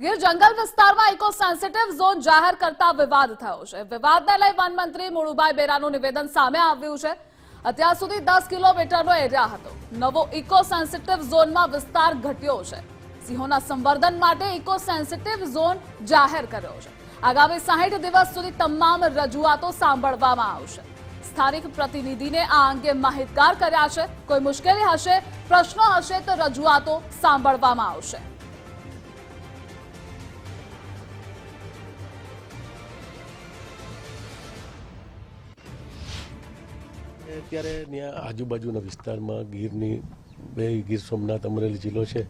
ગીર જંગલ વિસ્તારમાં eco sensitive zone જાહેર કરતા વિવાદ થયો છે. વિવાદને લઈ વનમંત્રી મુળુભાઈ બેરાનું નિવેદન સામે આવ્યું છે. અત્યાર સુધી દસ કિલોમીટરનો એરિયા હતો. નવો ઇકો સેન્સિટિવ ઝોનમાં વિસ્તાર ઘટ્યો છે. સિંહોના સંવર્ધન માટે ઇકો સેન્સિટિવ ઝોન જાહેર કર્યો છે. આગામી સાહીઠ દિવસ સુધી તમામ રજૂઆતો સાંભળવામાં આવશે. સ્થાનિક પ્રતિનિધિને આ અંગે માહિતગાર કર્યા છે. કોઈ મુશ્કેલી હશે, પ્રશ્નો હશે તો રજૂઆતો સાંભળવામાં આવશે. અત્યારે ત્યાં આજુબાજુના વિસ્તારમાં ગીરની બે ગીર સોમનાથ, અમરેલી જિલ્લો છે.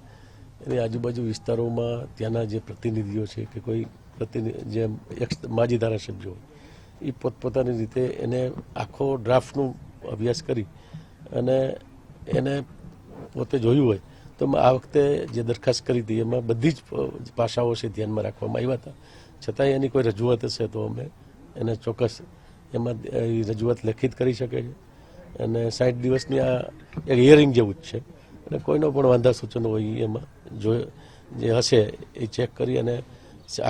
એની આજુબાજુ વિસ્તારોમાં ત્યાંના જે પ્રતિનિધિઓ છે કે કોઈ પ્રતિનિધિ જે એક્સ માજી ધારાસભ્યો એ પોતપોતાની રીતે એને આખો ડ્રાફ્ટનું અભ્યાસ કરી અને એને પોતે જોયું હોય, તો આ વખતે જે દરખાસ્ત કરી હતી, એમાં બધી જ પાસાઓ છે ધ્યાનમાં રાખવામાં આવ્યા હતા. છતાંય એની કોઈ રજૂઆત હશે તો અમે એને ચોક્કસ એમાં રજૂઆત લેખિત કરી શકે છે. અને સાઠ દિવસની આ એક હિયરિંગ જેવું જ છે. અને કોઈનો પણ વાંધા સૂચનો હોય એમાં જો જે હશે એ ચેક કરી અને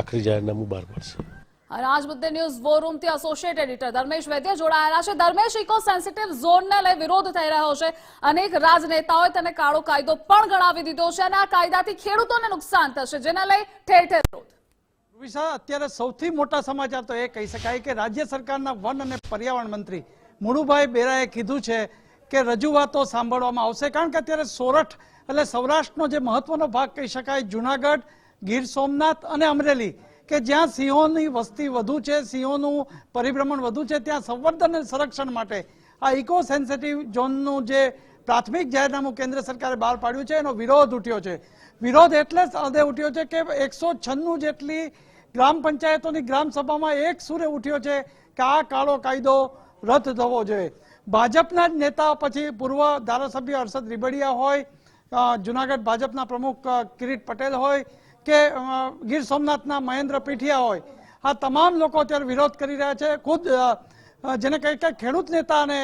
આખરી જાહેરનામું બહાર પાડશે. અને આજ મુદ્દે ન્યૂઝ વોર રૂમથી એસોસિએટ એડિટર ધર્મેશ વૈદ્ય જોડાયેલા છે. ધર્મેશ ઇકો સેન્સિટિવ ઝોનને લઈ વિરોધ થઈ રહ્યો છે. અનેક રાજનેતાઓએ તેને કાળો કાયદો પણ ગણાવી દીધો છે અને આ કાયદાથી ખેડૂતોને નુકસાન થશે જેના લઈ ઠેર ઠેર વિરોધ. વિશા અત્યારે સૌથી મોટા સમાચાર તો એ કહી શકાય કે રાજ્ય સરકારના વન અને પર્યાવરણ મંત્રી મુળુભાઈ બેરાએ કીધું છે કે રજૂઆતો સાંભળવામાં આવશે. કારણ કે અત્યારે સોરઠ એટલે સૌરાષ્ટ્રનો જે મહત્વનો ભાગ કહી શકાય, જુનાગઢ, ગીર સોમનાથ અને અમરેલી, કે જ્યાં સિંહોની વસ્તી વધુ છે, સિંહોનું પરિભ્રમણ વધુ છે, ત્યાં સંવર્ધન અને સંરક્ષણ માટે આ ઇકો સેન્સિટિવ ઝોનનું જે પ્રાથમિક જાહેરનામું કેન્દ્ર સરકારે બહાર પાડ્યું છે, એનો વિરોધ ઉઠ્યો છે. વિરોધ એટલે જ હદે ઉઠ્યો છે કે એકસો છન્નું જેટલી ગ્રામ પંચાયતોની ગ્રામ સભામાં એક સુરે ઉઠ્યો છે કે આ કાળો કાયદો રદ થવો જોઈએ. ભાજપના જ નેતા પછી પૂર્વ ધારાસભ્ય હર્ષદ રીબડિયા હોય જુનાગઢ ભાજપના પ્રમુખ કિરીટ પટેલ હોય કે ગીર સોમનાથના મહેન્દ્ર પીઠિયા હોય. આ તમામ લોકો અત્યારે વિરોધ કરી રહ્યા છે. ખુદ જેને કહી કે ખેડૂત નેતા અને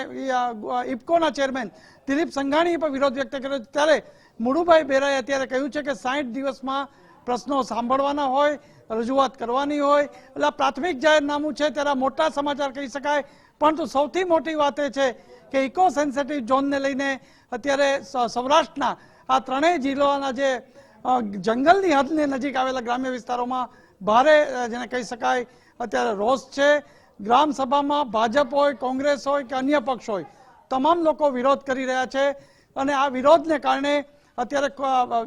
ઇફકોના ચેરમેન દિલીપ સંઘાણીએ પણ વિરોધ વ્યક્ત કર્યો ત્યારે મુળુભાઈ બેરાએ અત્યારે કહ્યું છે કે સાઠ દિવસમાં પ્રશ્નો સાંભળવાના હોય, રજૂઆત કરવાની હોય. એટલે પ્રાથમિક જાહેરનામું છે. ત્યારે મોટા સમાચાર કહી શકાય. પરંતુ સૌથી મોટી વાત એ છે કે ઇકો સેન્સિટિવ ઝોનને લઈને અત્યારે સૌરાષ્ટ્રના આ ત્રણેય જિલ્લાના જે જંગલની હદની નજીક આવેલા ગ્રામ્ય વિસ્તારોમાં ભારે જેને કહી શકાય, અત્યારે રોષ છે. ગ્રામ સભામાં ભાજપ હોય, કોંગ્રેસ હોય કે અન્ય પક્ષ હોય, તમામ લોકો વિરોધ કરી રહ્યા છે. અને આ વિરોધને કારણે અત્યારે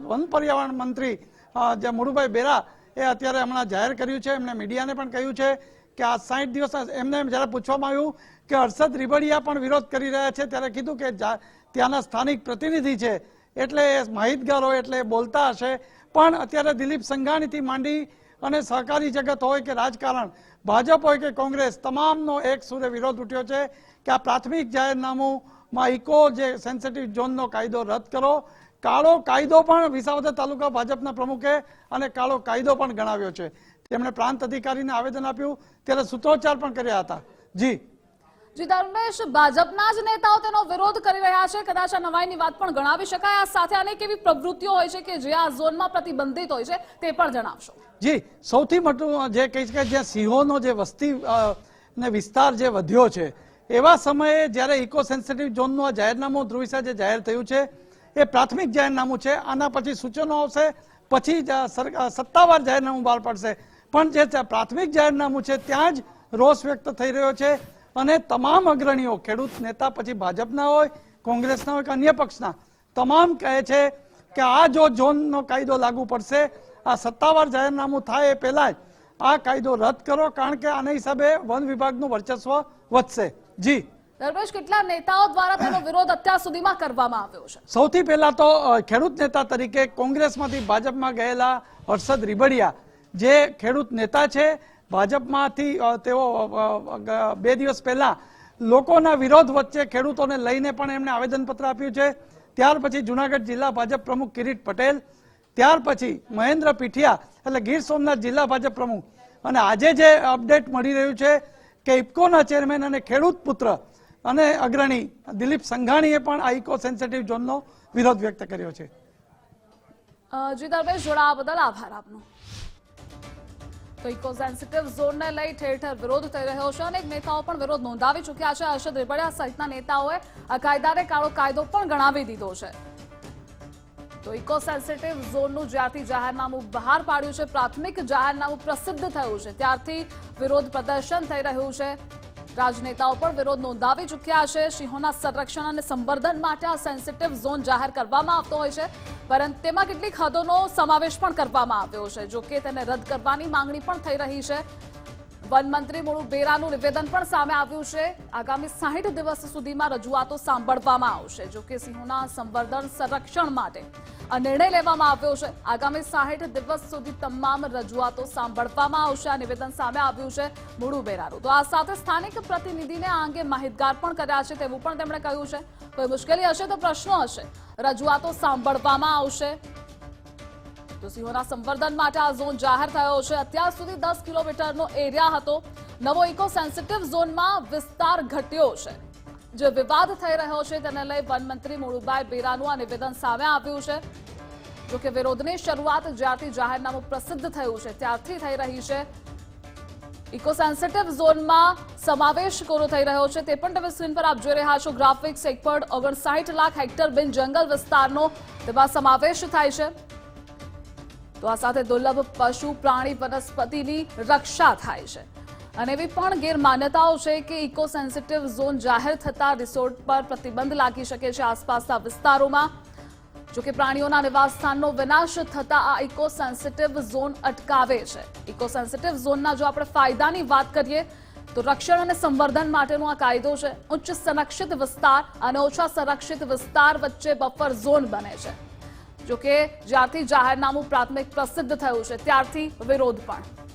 વન પર્યાવરણ મંત્રી જે મુળુભાઈ બેરા એ અત્યારે હમણાં જાહેર કર્યું છે. એમણે મીડિયાને પણ કહ્યું છે કે આ સાઠ દિવસ એમને જ્યારે પૂછવામાં આવ્યું કે હર્ષદ રીબડિયા પણ વિરોધ કરી રહ્યા છે, ત્યારે કીધું કે ત્યાંના સ્થાનિક પ્રતિનિધિ છે, એટલે માહિતગાર એટલે બોલતા હશે. પણ અત્યારે દિલીપ સંઘાણીથી માંડી અને સહકારી જગત હોય કે રાજકારણ, ભાજપ હોય કે કોંગ્રેસ, તમામનો એક સુરે વિરોધ ઉઠ્યો છે કે આ પ્રાથમિક જાહેરનામુંમાં ઇકો જે સેન્સિટિવ ઝોનનો કાયદો રદ કરો. કાળો કાયદો પણ વિસાવદર તાલુકા ભાજપના પ્રમુખે અને કાળો કાયદો પણ ગણાવ્યો છે. તેમણે પ્રાંત અધિકારીને આવેદન આપ્યું ત્યારે સૂત્રોચ્ચાર પણ કર્યા હતા. જી. જી ધર્મેશ ભાજપના જ નેતાઓ તેનો વિરોધ કરી રહ્યા છે. કદાચ આ નવાઈની વાત પણ ગણાવી શકાય. આ સાથે અનેક એવી પ્રવૃત્તિઓ હોય છે કે જે આ ઝોનમાં પ્રતિબંધિત હોય છે તે પણ જણાવશો. જી સૌથી મોટું જે કહી શકાય જ્યાં સિંહોનો જે વસ્તી ને વિસ્તાર જે વધ્યો છે એવા સમયે જ્યારે ઇકો સેન્સિટિવ ઝોનનું આ જાહેરનામું ધ્રુવિસા જે જાહેર થયું છે એ પ્રાથમિક જાહેરનામું છે. આના પછી સૂચનો આવશે પછી સત્તાવાર જાહેરનામું બહાર પડશે. પણ જે પ્રાથમિક જાહેરનામું છે ત્યાં જ રોષ વ્યક્ત થઈ રહ્યો છે અને તમામ અગ્રણીઓ ખેડૂત નેતા પછી ભાજપના હોય કોંગ્રેસના હોય કે અન્ય પક્ષના તમામ કહે છે કે આ જો ઝોનનો કાયદો લાગુ પડશે આ સત્તાવાર જાહેરનામું થાય એ પહેલા જ આ કાયદો રદ કરો કારણ કે આના હિસાબે વન વિભાગનું વર્ચસ્વ વધશે. જી. ધર્મેશ કેટલા નેતાઓ દ્વારા તેનો વિરોધ અત્યાર સુધીમાં કરવામાં આવ્યો છે? સૌથી પહેલા તો ખેડૂત નેતા તરીકે કોંગ્રેસમાંથી ભાજપમાં ગયેલા હર્ષદ રીબડિયા જે ખેડૂત નેતા છે ભાજપમાંથી તેઓ બે દિવસ પહેલા લોકોના વિરોધ વચ્ચે ખેડૂતોને લઈને પણ એમણે આવેદનપત્ર આપ્યું છે. ત્યાર પછી જુનાગઢ જિલ્લા ભાજપ પ્રમુખ કિરીટ પટેલ ત્યાર પછી મહેન્દ્ર પીઠિયા એટલે ગીર સોમનાથ જિલ્લા ભાજપ પ્રમુખ. અને આજે જે અપડેટ મળી રહ્યું છે કે ઇફકોના ચેરમેન અને ખેડૂત પુત્ર અને અગ્રણી દિલીપ સંઘાણીએ પણ આ ઇકો સેન્સિટિવ ઝોનનો વિરોધ વ્યક્ત કર્યો છે. અ, જી ધર્મેશ જોડાવા બદલ આભાર આપનો. તો ઇકો ઝોનને લઈ ઠેર ઠેર વિરોધ થઈ રહ્યો છે અનેક નેતાઓ પણ વિરોધ નોંધાવી ચૂક્યા છે. હર્ષદ રેબડિયા સહિતના નેતાઓએ આ કાયદાને કાળો કાયદો પણ ગણાવી દીધો છે. તો ઇકો સેન્સિટિવ ઝોનનું જ્યારથી જાહેરનામું બહાર પાડ્યું છે, પ્રાથમિક જાહેરનામું પ્રસિદ્ધ થયું છે. ત્યારથી વિરોધ પ્રદર્શન થઈ રહ્યું છે. રાજનેતાઓ પણ વિરોધ નોંધાવી ચૂક્યા છે. સિંહોના સંરક્ષણ અને સંવર્ધન માટે આ સેન્સિટિવ ઝોન જાહેર કરવામાં આવતો હોય છે. પરંતુ તેમાં કેટલીક હદોનો સમાવેશ પણ કરવામાં આવ્યો છે. જો કે તેને રદ કરવાની માંગણી પણ થઈ રહી છે. વન મંત્રી મુળુ બેરાનું નિવેદન પણ સામે આવ્યું છે. આગામી સાહીઠ દિવસ સુધીમાં રજૂઆતો સાંભળવામાં આવશે. જો કે સિંહોના સંવર્ધન સંરક્ષણ માટે આ નિર્ણય લેવામાં આવ્યો છે. આગામી સાહીઠ દિવસ સુધી તમામ રજૂઆતો સાંભળવામાં આવશે. આ નિવેદન સામે આવ્યું છે મૂળું બેરારું. તો આ સાથે સ્થાનિક પ્રતિનિધિને આ અંગે માહિતગાર પણ કર્યા છે તેવું પણ તેમણે કહ્યું છે. કોઈ મુશ્કેલી હશે તો પ્રશ્નો હશે. રજૂઆતો સાંભળવામાં આવશે. તો સિંહોના સંવર્ધન માટે આ ઝોન જાહેર થયો છે. અત્યાર સુધી દસ કિલોમીટરનો એરિયા હતો. નવો ઇકો સેન્સિટિવ ઝોનમાં વિસ્તાર ઘટ્યો છે. જે વિવાદ થઈ રહ્યો છે, તેને લઈ વનમંત્રી મુળુભાઈ બેરાનું આ નિવેદન સામે આવ્યું છે. જો કે વિરોધની શરૂઆત જ્યારથી જાહેરનામું પ્રસિદ્ધ થયું છે, ત્યારથી થઈ રહી છે. ઇકો સેન્સિટિવ ઝોનમાં સમાવેશ કોરો થઈ રહ્યો છે, તે પણ તમે સ્ક્રીન પર આપ જોઈ રહ્યા છો. ગ્રાફિક્સ એક પણ ઓગણસાઠ લાખ હેક્ટર બિન જંગલ વિસ્તારનો તેમાં સમાવેશ થાય છે. તો આ સાથે દુર્લભ પશુ પ્રાણી વનસ્પતિની રક્ષા થાય છે. અને એવી પણ ગેરમાન્યતાઓ છે કે ઇકો સેન્સિટિવ ઝોન જાહેર થતા રિસોર્ટ પર પ્રતિબંધ લાગી શકે છે આસપાસના વિસ્તારોમાં. જોકે પ્રાણીઓના નિવાસસ્થાનનો વિનાશ થતા આ ઇકો સેન્સિટિવ ઝોન અટકાવે છે. ઇકો સેન્સિટિવ ઝોનના જો આપણે ફાયદાની વાત કરીએ, તો રક્ષણ અને સંવર્ધન માટેનો આ કાયદો છે. ઉચ્ચ સંરક્ષિત વિસ્તાર અને ઓછા સંરક્ષિત વિસ્તાર વચ્ચે બફર ઝોન બને છે. જોકે જ્યારથી જાહેરનામું પ્રાથમિક પ્રસિદ્ધ થયું છે, ત્યારથી વિરોધ પણ.